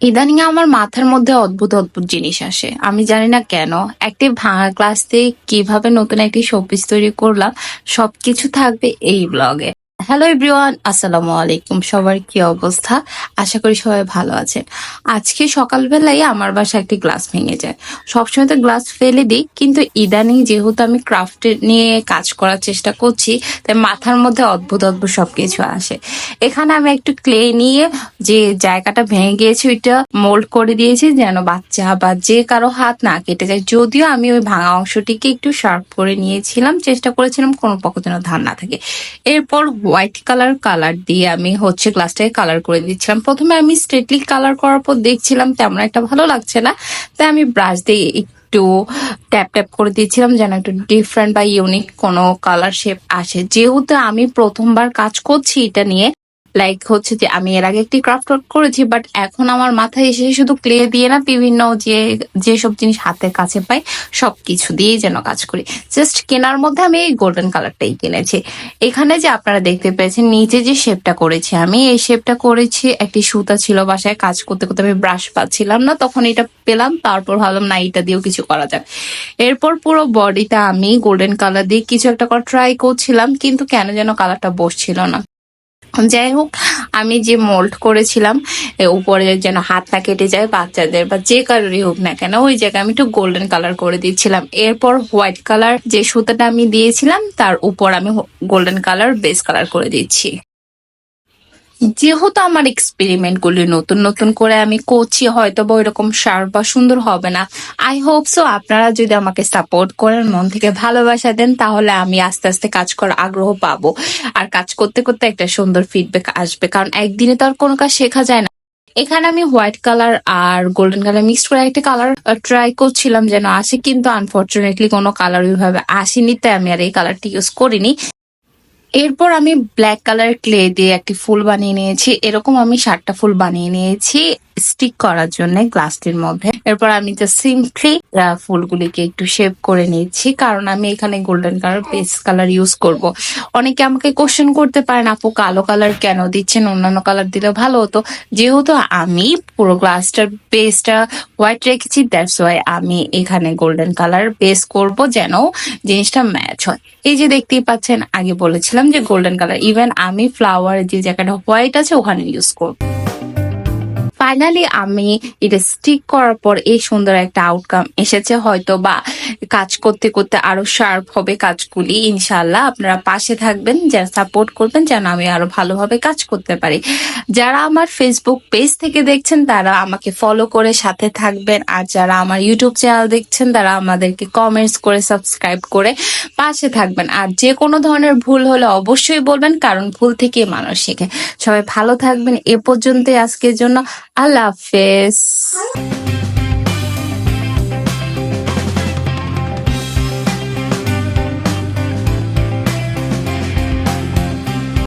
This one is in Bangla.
ইদানিং আমার মাথার মধ্যে অদ্ভুত অদ্ভুত জিনিস আসে। আমি জানি না কেন। একটি ভাঙা ক্লাস দিয়ে কীভাবে নতুন একটি শোপিস তৈরি করলাম, সবকিছু থাকবে এই ব্লগে হ্যালো এভরিওয়ান আসসালামু আলাইকুম সবার কি অবস্থা? আশা করি সবাই ভালো আছেন। আজকে সকালবেলায় আমার বাসায় একটি গ্লাস ভেঙে যায়। সবসময় তো গ্লাস ফেলে দিই, কিন্তু ইদানিং যেহেতু আমি ক্রাফটের নিয়ে কাজ করার চেষ্টা করছি, তাই মাথার মধ্যে অদ্ভুত অদ্ভুত সবকিছু আসে। এখানে আমি একটু ক্লে নিয়ে যে জায়গাটা ভেঙে গিয়েছে, ওইটা মোল্ড করে দিয়েছি, যেন বাচ্চা বা যে কারও হাত না কেটে যায়। যদিও আমি ওই ভাঙা অংশটিকে একটু শার্প করে নিয়েছিলাম, চেষ্টা করেছিলাম কোনো পক্ষ যেন ধার না থাকে। এরপর হোয়াইট কালার কালার দিয়ে আমি হচ্ছে গ্লাসটাকে কালার করে দিচ্ছিলাম। প্রথমে আমি স্ট্রেটলি কালার করার পর দেখছিলাম তেমন একটা ভালো লাগছে না। তাই আমি ব্রাশ দিয়ে একটু ট্যাপ ট্যাপ করে দিয়েছিলাম যেন একটু ডিফারেন্ট বা ইউনিক কোনো কালার শেপ আসে। যেহেতু আমি প্রথমবার কাজ করছি এটা নিয়ে লাইক হচ্ছে যে আমি এর আগে একটি ক্রাফট ওয়ার্ক করেছি বাট এখন আমার মাথায় এসে শুধু ক্লে দিয়ে না বিভিন্ন যে, যেসব জিনিস হাতের কাছে পাই, সবকিছু দিয়েই যেন কাজ করি। জাস্ট কেনার মধ্যে আমি এই গোল্ডেন কালারটাই কিনেছি। এখানে যে আপনারা দেখতে পেয়েছেন, নিচে যে শেপটা করেছি আমি, এই শেপটা করেছি, একটি সুতা ছিল বাসায়, কাজ করতে করতে আমি ব্রাশ পাচ্ছিলাম না, তখন এটা পেলাম, তারপর ভাবলাম, না, এটা দিয়েও কিছু করা যাবে এরপর পুরো বডিটা আমি গোল্ডেন কালার দিয়ে কিছু একটা করা ট্রাই করছিলাম, কিন্তু কেন যেন কালারটা বসছিল না। যাই হোক, আমি যে মোল্ড করেছিলাম উপরে যেন হাত না কেটে যায় বাচ্চাদের বা যে কারোরই হোক না কেন, ওই জায়গায় আমি একটু গোল্ডেন কালার করে দিচ্ছিলাম এরপর হোয়াইট কালার যে সুতাটা আমি দিয়েছিলাম, তার উপর আমি গোল্ডেন কালার বেস কালার করে দিচ্ছি। যেহেতু আমার এক্সপেরিমেন্ট গুলি নতুন নতুন করে আমি করছি হয়তো বা ওইরকম শার্প বা সুন্দর হবে না। আই হোপ সো আপনারা যদি আমাকে সাপোর্ট করেন, মন থেকে ভালোবাসা দেন, তাহলে আমি আস্তে আস্তে কাজ করার আগ্রহ পাবো। আর কাজ করতে করতে একটা সুন্দর ফিডব্যাক আসবে, কারণ একদিনে তো আর কোনো কাজ শেখা যায় না। এখানে আমি হোয়াইট কালার আর গোল্ডেন কালার মিক্সড করে একটা কালার ট্রাই করছিলাম যেন আসে, কিন্তু আনফর্চুনেটলি কোনো কালার ওইভাবে আসেনি, তাই আমি আর এই কালারটি ইউজ করিনি। এরপর আমি ব্ল্যাক কালার ক্লে দিয়ে একটি ফুল বানিয়ে নিয়েছি। এরকম আমি সাতটা ফুল বানিয়ে নিয়েছি স্টিক করার জন্য গ্লাসটির মধ্যে। এরপর আমি যে সিম্পলি ফুলগুলিকে একটু শেপ করে নিয়েছি কারণ আমি এখানে golden colour base colour use করব। অনেকে আমাকে কোশ্চেন করতে পারেন, আপু, কালো কালার কেন দিচ্ছেন? অন্যান্য কালার দিলে ভালো হতো। যেহেতু আমি পুরো গ্লাসটার বেসটা হোয়াইট রেখেছি দ্যাটস ওয়াই আমি এখানে গোল্ডেন কালার বেস করব যেন জিনিসটা ম্যাচ হয়। এই যে দেখতেই পাচ্ছেন, আগে বলেছিলাম যে গোল্ডেন কালার ইভেন আমি ফ্লাওয়ার যে জায়গাটা হোয়াইট আছে ওখানে ইউজ করব। ফাইনালি আমি এটা স্টিক করার পর এই সুন্দর একটা আউটকাম এসেছে। হয়তো বা কাজ করতে করতে আরও শার্প হবে কাজগুলি। ইনশাল্লাহ আপনারা পাশে থাকবেন, যারা সাপোর্ট করবেন, যেন আমি আরও ভালোভাবে কাজ করতে পারি। যারা আমার ফেসবুক পেজ থেকে দেখছেন, তারা আমাকে ফলো করে সাথে থাকবেন। আর যারা আমার ইউটিউব চ্যানেল দেখছেন, তারা আমাদেরকে কমেন্টস করে সাবস্ক্রাইব করে পাশে থাকবেন। আর যে কোনো ধরনের ভুল হলে অবশ্যই বলবেন, কারণ ভুল থেকে মানুষ শেখে। সবাই ভালো থাকবেন। এ পর্যন্তই আজকের জন্য। আল্লাহ হাফেজ।